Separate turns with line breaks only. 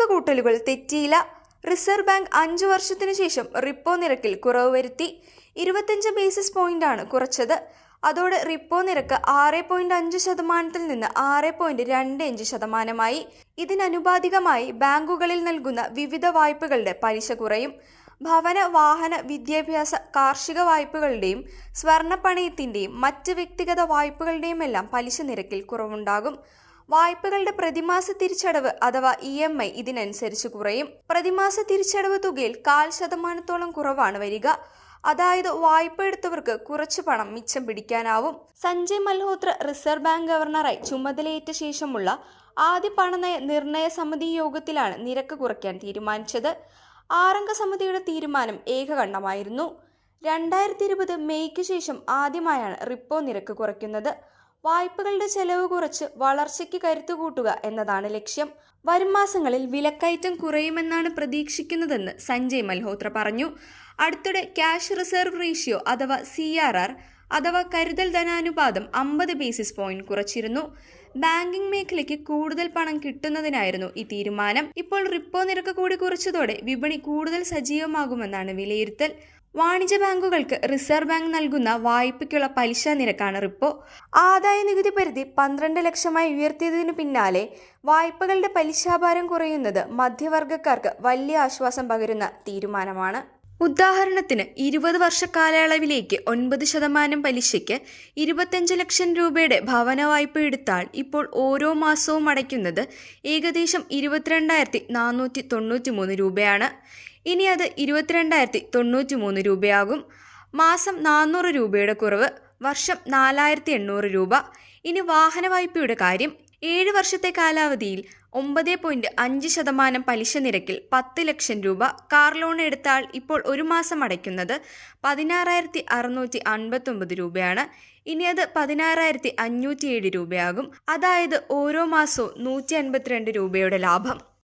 കണക്കുകൂട്ടലുകൾ തെറ്റിയില്ല. Reserve bank അഞ്ചു വർഷത്തിനു ശേഷം റിപ്പോ നിരക്കിൽ കുറവ് വരുത്തി. ഇരുപത്തിയഞ്ച് ബേസിസ് പോയിന്റ് ആണ് കുറച്ചത്. അതോടെ റിപ്പോ നിരക്ക് ആറ് പോയിന്റ് അഞ്ച് ശതമാനത്തിൽ നിന്ന് ആറ് പോയിന്റ് രണ്ട് അഞ്ച് ശതമാനമായി. ഇതിനനുപാതികമായി ബാങ്കുകളിൽ നൽകുന്ന വിവിധ വായ്പകളുടെ പലിശ കുറയും. ഭവന വാഹന വിദ്യാഭ്യാസ കാർഷിക വായ്പകളുടെയും സ്വർണപ്പണയത്തിന്റെയും മറ്റ് വ്യക്തിഗത വായ്പകളുടെയും എല്ലാം പലിശ നിരക്കിൽ കുറവുണ്ടാകും. വായ്പകളുടെ പ്രതിമാസ തിരിച്ചടവ് അഥവാ ഇ എം ഐ ഇതിനനുസരിച്ച് കുറയും. പ്രതിമാസ തിരിച്ചടവ് തുകയിൽ കാൽ ശതമാനത്തോളം കുറവാണ് വരിക. അതായത് വായ്പ എടുത്തവർക്ക് കുറച്ച് പണം മിച്ചം പിടിക്കാനാവും. സഞ്ജയ് മൽഹോത്ര റിസർവ് ബാങ്ക് ഗവർണറായി ചുമതലയേറ്റ ശേഷമുള്ള ആദ്യ പണനയ നിർണയ സമിതി യോഗത്തിലാണ് നിരക്ക് കുറയ്ക്കാൻ തീരുമാനിച്ചത്. ആറംഗ സമിതിയുടെ തീരുമാനം ഏകകണ്ഠമായിരുന്നു. രണ്ടായിരത്തി ഇരുപത് മെയ്ക്ക് ശേഷം ആദ്യമായാണ് റിപ്പോ നിരക്ക് കുറയ്ക്കുന്നത്. വായ്പകളുടെ ചെലവ് കുറച്ച് വളർച്ചയ്ക്ക് കരുത്തു കൂട്ടുക എന്നതാണ് ലക്ഷ്യം. വരും മാസങ്ങളിൽ വിലക്കയറ്റം കുറയുമെന്നാണ് പ്രതീക്ഷിക്കുന്നതെന്ന് സഞ്ജയ് മൽഹോത്ര പറഞ്ഞു. അടുത്തിടെ ക്യാഷ് റിസർവ് റേഷ്യോ അഥവാ സി അഥവാ കരുതൽ ധനാനുപാതം അമ്പത് ബേസിസ് പോയിന്റ് കുറച്ചിരുന്നു. ബാങ്കിംഗ് മേഖലയ്ക്ക് കൂടുതൽ പണം കിട്ടുന്നതിനായിരുന്നു ഈ തീരുമാനം. ഇപ്പോൾ റിപ്പോ നിരക്ക് കൂടി കുറച്ചതോടെ വിപണി കൂടുതൽ സജീവമാകുമെന്നാണ് വിലയിരുത്തൽ. വാണിജ്യ ബാങ്കുകൾക്ക് റിസർവ് ബാങ്ക് നൽകുന്ന വായ്പയ്ക്കുള്ള പലിശ നിരക്കാണ് റിപ്പോ. ആദായ നികുതി പരിധി പന്ത്രണ്ട് ലക്ഷമായി ഉയർത്തിയതിനു പിന്നാലെ വായ്പകളുടെ പലിശാഭാരം കുറയുന്നത് മധ്യവർഗക്കാർക്ക് വലിയ ആശ്വാസം പകരുന്ന തീരുമാനമാണ്. ഉദാഹരണത്തിന് ഇരുപത് വർഷ കാലയളവിലേക്ക് ഒൻപത് ശതമാനം പലിശയ്ക്ക് ഇരുപത്തഞ്ച് ലക്ഷം രൂപയുടെ ഭവന വായ്പ എടുത്താൽ ഇപ്പോൾ ഓരോ മാസവും അടയ്ക്കുന്നത് ഏകദേശം ഇരുപത്തിരണ്ടായിരത്തി നാനൂറ്റി തൊണ്ണൂറ്റി മൂന്ന് രൂപയാണ്. ഇനി അത് ഇരുപത്തിരണ്ടായിരത്തി തൊണ്ണൂറ്റി മൂന്ന് രൂപയാകും. മാസം നാനൂറ് രൂപയുടെ കുറവ് വർഷം നാലായിരത്തി എണ്ണൂറ് രൂപ. ഇനി വാഹന വായ്പയുടെ കാര്യം ഏഴ് വർഷത്തെ കാലാവധിയിൽ ഒമ്പത് പോയിന്റ് അഞ്ച് ശതമാനം പലിശ നിരക്കിൽ പത്ത് ലക്ഷം രൂപ കാർ ലോൺ എടുത്താൽ ഇപ്പോൾ ഒരു മാസം അടയ്ക്കുന്നത് പതിനാറായിരത്തി അറുന്നൂറ്റി അൻപത്തൊമ്പത് രൂപയാണ്. ഇനി അത് പതിനാറായിരത്തി അഞ്ഞൂറ്റി ഏഴ് രൂപയാകും. അതായത് ഓരോ മാസവും നൂറ്റി അൻപത്തിരണ്ട് രൂപയുടെ ലാഭം.